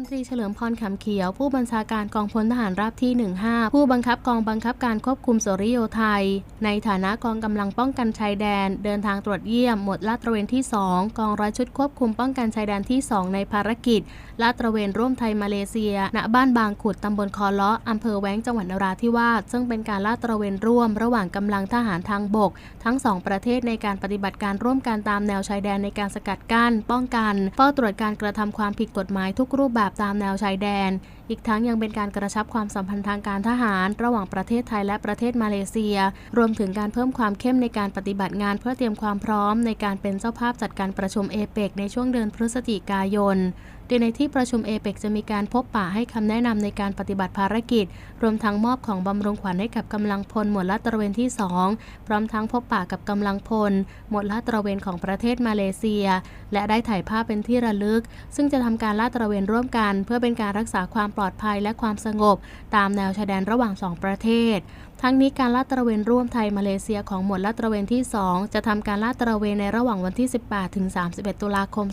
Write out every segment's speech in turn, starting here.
ลตรีเฉลิมพรขำเขียว ผู้บัญชาการกองพลทหารราบที่ 15 ผู้บังคับกองบังคับการควบคุมสุริโยไทย ในฐานะกองกำลังป้องกันชายแดน เดินทางตรวจเยี่ยมหมวดลาดตระเวนที่ 2 กองร้อยชุดควบคุมป้องกันชายแดนที่ 2 ในภารกิจลาดตระเวนร่วมไทยมาเลเซีย ณบ้านบางขุดตำบลคอเลาะอำเภอแว้งจังหวัดนราธิวาสซึ่งเป็นการลาดตระเวนร่วม ระหว่างกำลังทหารทางบก ทั้งสองประเทศในการปฏิบัติการร่วมกันตามแนวชายแดนในการสกัดกั้น ป้องกันเฝ้าตรวจการกระทำความผิดกฎหมายทุกรูปแบบตามแนวชายแดน อีกทั้งยังเป็นการกระชับความสัมพันธ์ทางการทหาร ระหว่างประเทศไทยและประเทศมาเลเซีย รวมถึงการเพิ่มความเข้มในการปฏิบัติงานเพื่อเตรียมความพร้อมในการเป็นเจ้าภาพจัดการประชุมเอเปกในช่วงเดือนพฤศจิกายน โดยในที่ประชุมเอเปกจะมีการพบปะให้คำแนะนำในการปฏิบัติภารกิจ รวมทั้งมอบของบำรุงขวัญให้กับกำลังพลหมวดลาดตระเวนที่ 2 พร้อมทั้งพบปะกับกำลังพล หมวดลาดตระเวนของประเทศมาเลเซีย และได้ถ่ายภาพเป็นที่ระลึก ซึ่งจะทำการลาดตระเวนร่วมกัน เพื่อเป็นการรักษาความปลอดภัยและความสงบ ตามแนวชายแดนระหว่างสองประเทศทั้งนี้การลาดตระเวนร่วมไทยมาเลเซียของหมวดลาดตระเวนที่ 2 จะทำการลาดตระเวนในระหว่างวันที่ 18 ถึง 31 ตุลาคม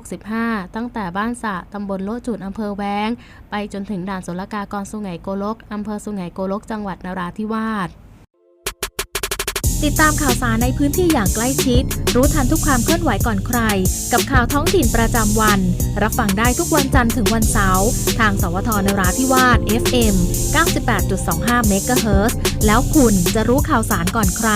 2565 ตั้งแต่บ้านสะตำบลโลจุดอำเภอแวง ไปจนถึงด่านศุลกากรสุไหงโกลกอำเภอสุไหงโกลก จังหวัดนราธิวาสติดตามข่าวสารในพื้นที่อย่างใกล้ชิด รู้ทันทุกความเคลื่อนไหวก่อนใคร กับข่าวท้องถิ่นประจำวัน รับฟังได้ทุกวันจันทร์ถึงวันเสาร์ทางสวทนราธิวาส FM 98.25เมกะเฮิรตซ์แล้วคุณจะรู้ข่าวสารก่อนใคร